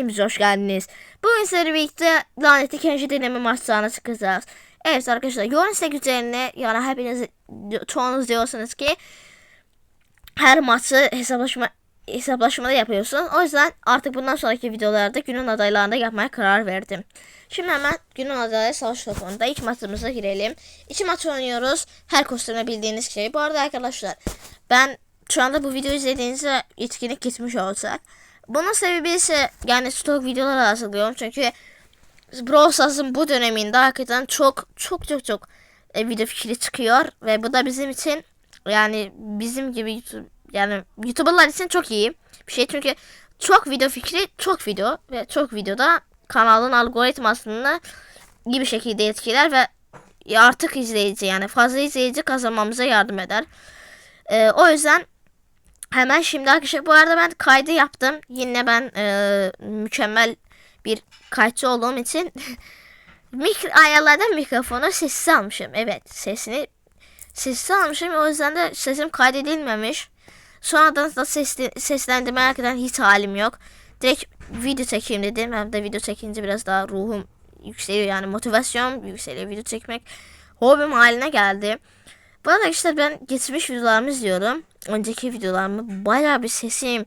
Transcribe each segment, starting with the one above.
hepiniz hoş geldiniz. Bugün sizlerle birlikte lanetli ikinci deneme maçlarına çıkacağız. Evet arkadaşlar Yonisek üzerine yani hepiniz çoğunuz diyorsunuz ki her maçı hesaplaşma hesaplaşmada yapıyorsun. O yüzden artık bundan sonraki videolarda günün adaylarında yapmaya karar verdim. Şimdi hemen günün adayları savaş topununda ilk maçımıza girelim. İki maç oynuyoruz. Her kostümde bildiğiniz şey. Bu arada arkadaşlar ben şu anda bu videoyu izlediğinizde etkinlik gitmiş olacak. Bunun sebebi ise yani stok videolar hazırlıyorum. Çünkü Brawl Stars'ın bu döneminde hakikaten çok çok çok çok e, video fikri çıkıyor. Ve bu da bizim için yani bizim gibi YouTube, yani YouTuber'lar için çok iyi bir şey. Çünkü çok video fikri çok video ve çok videoda kanalın algoritmasını iyi bir şekilde etkiler ve artık izleyici yani fazla izleyici kazanmamıza yardım eder. Ee, o yüzden hemen şimdi arkadaşlar bu arada ben kaydı yaptım. Yine ben e, mükemmel bir kayıtçı olduğum için mikro ayarlardan mikrofonu sessiz almışım. Evet sesini sessiz almışım. O yüzden de sesim kaydedilmemiş. Sonradan da sesli, seslendirme hakikaten hiç halim yok. Direkt video çekeyim dedim. Hem de video çekince biraz daha ruhum yükseliyor. Yani motivasyon yükseliyor. Video çekmek hobim haline geldi. Bu arada işte ben geçmiş videolarımı izliyorum. Önceki videolarımı bayağı bir sesim,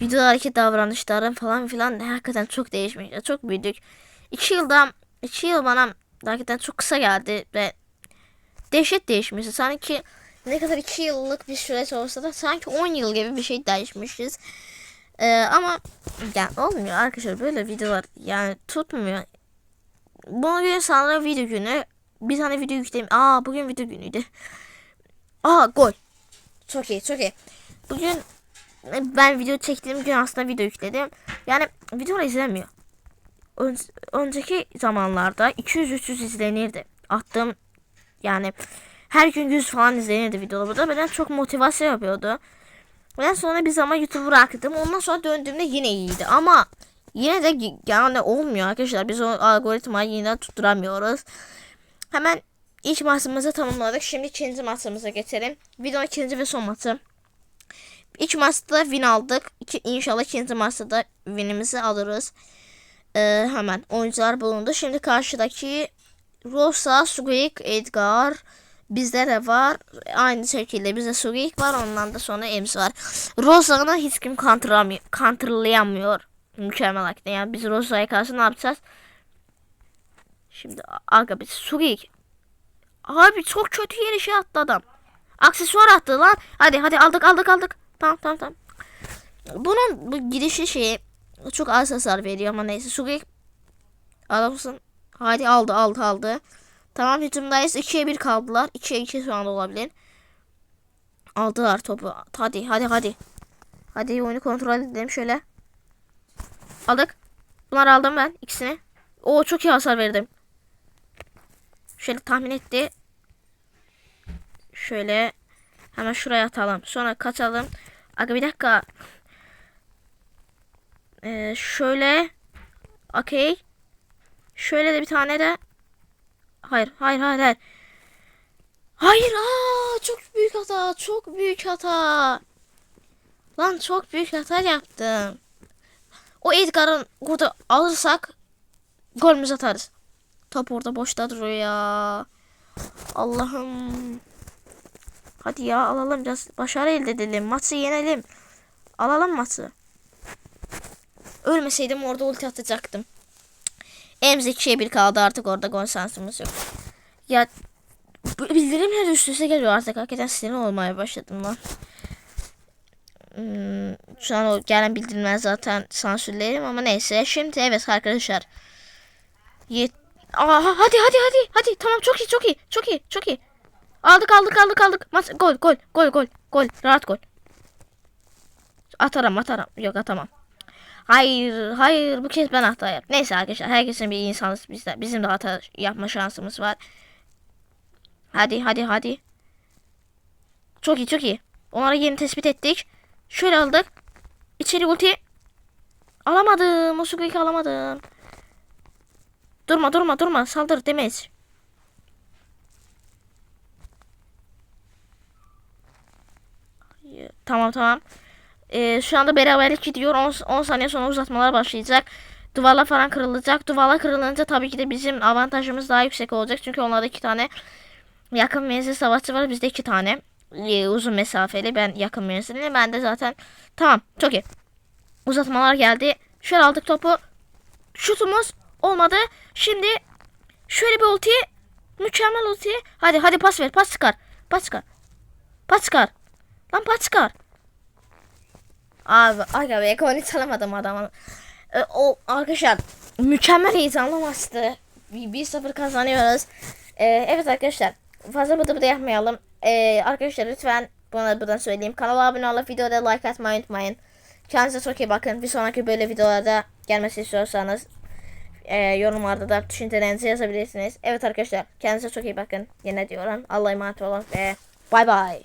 videolardaki davranışlarım falan filan hakikaten çok değişmiş. Çok büyüdük. İki yılda, iki yıl bana hakikaten çok kısa geldi ve dehşet değişmiş. Sanki ne kadar iki yıllık bir süreç olsa da sanki 10 yıl gibi bir şey değişmişiz. Ee, ama yani olmuyor arkadaşlar böyle videolar yani tutmuyor. Bugün sanırım video günü. Bir tane video yükledim. Aa bugün video günüydü. Aa gol. Çok iyi çok iyi. Bugün ben video çektiğim gün aslında video yükledim. Yani videolar izlenmiyor. Ön, önceki zamanlarda 200-300 izlenirdi. Attığım yani her gün 100 falan izlenirdi videolar. Bu benden çok motivasyon yapıyordu. Ben sonra bir zaman YouTube'u bıraktım. Ondan sonra döndüğümde yine iyiydi. Ama yine de yani olmuyor arkadaşlar. Biz o algoritmayı yeniden tutturamıyoruz. Hemen ilk maçımızı tamamladık. Şimdi ikinci maçımıza geçelim. Videonun ikinci ve son maçı. İlk maçta win aldık. İki, inşallah ikinci maçta da winimizi alırız. Ee, hemen oyuncular bulundu. Şimdi karşıdaki Rosa, Squeak, Edgar, bizde de var. Aynı şekilde bizde Squeak var. Ondan da sonra Ems var. Rosa'nı hiç kim counterlayamıyor. Mükemmel hakikaten. Yani biz Rosa'ya karşı ne yapacağız? Şimdi aga biz Squeak. Abi çok kötü yere şey attı adam. Aksesuar attı lan. Hadi hadi aldık aldık aldık. Tamam tamam tamam. Bunun bu girişi şeyi çok az hasar veriyor ama neyse. Squeak adamsın. Hadi aldı aldı aldı. Tamam hücumdayız. 2'ye 1 kaldılar. 2'ye 2 şu anda olabilir. Aldılar topu. Hadi hadi hadi. Hadi oyunu kontrol edelim şöyle. Aldık. Bunları aldım ben ikisini. O çok iyi hasar verdim. Şöyle tahmin etti. Şöyle hemen şuraya atalım. Sonra kaçalım. Aga bir dakika. Ee, şöyle. Okey. Şöyle de bir tane de. Hayır, hayır, hayır, hayır. Hayır, aa, çok büyük hata, çok büyük hata. Lan çok büyük hata yaptım. O Edgar'ın burada alırsak golümüzü atarız. Top orada boşta duruyor ya. Allah'ım. Hadi ya alalım. Başarı elde edelim. Maçı yenelim. Alalım maçı. Ölmeseydim orada ulti atacaktım. Elimiz 2'ye 1 kaldı artık orada gol şansımız yok. Ya bildirimler üst üste geliyor artık. Hakikaten sinir olmaya başladım lan. Hmm, şu an o gelen bildirimler zaten sansürlerim ama neyse. Şimdi evet arkadaşlar. 7 Aa, hadi hadi hadi hadi tamam çok iyi çok iyi çok iyi çok iyi. Aldık aldık aldık aldık. Mas gol gol gol gol gol rahat gol. Atarım atarım yok atamam. Hayır hayır bu kez ben hata yap. Neyse arkadaşlar herkesin bir insanız bizde. Bizim de hata yapma şansımız var. Hadi hadi hadi. Çok iyi çok iyi. Onları yeni tespit ettik. Şöyle aldık. İçeri ulti. Alamadım. Musugu'yu alamadım. Durma durma durma. Saldır demeyiz. Tamam tamam. Ee, şu anda beraberlik gidiyor. 10, 10 saniye sonra uzatmalar başlayacak. Duvarlar falan kırılacak. Duvarlar kırılınca tabii ki de bizim avantajımız daha yüksek olacak. Çünkü onlarda iki tane yakın menzil savaşçı var. Bizde iki tane Ee, uzun mesafeli. Ben yakın menzilli. Ben de zaten tamam çok iyi. Uzatmalar geldi. Şöyle aldık topu. Şutumuz olmadı. Şimdi şöyle bir ulti. Mükemmel ulti. Hadi hadi pas ver. Pas çıkar. Pas çıkar. Pas çıkar. Lan pas çıkar. Abi aga be çalamadım adamın. Ee, o arkadaşlar mükemmel heyecanlı maçtı. 1-0 kazanıyoruz. Ee, evet arkadaşlar fazla bıdı bıdı yapmayalım. Ee, arkadaşlar lütfen bana buradan söyleyeyim. Kanala abone olup videoda like atmayı unutmayın. Kendinize çok iyi bakın. Bir sonraki böyle videolarda gelmesi istiyorsanız e, yorumlarda da düşüncelerinizi yazabilirsiniz. Evet arkadaşlar kendinize çok iyi bakın. Yine diyorum. Allah'a emanet olun ve bay bay.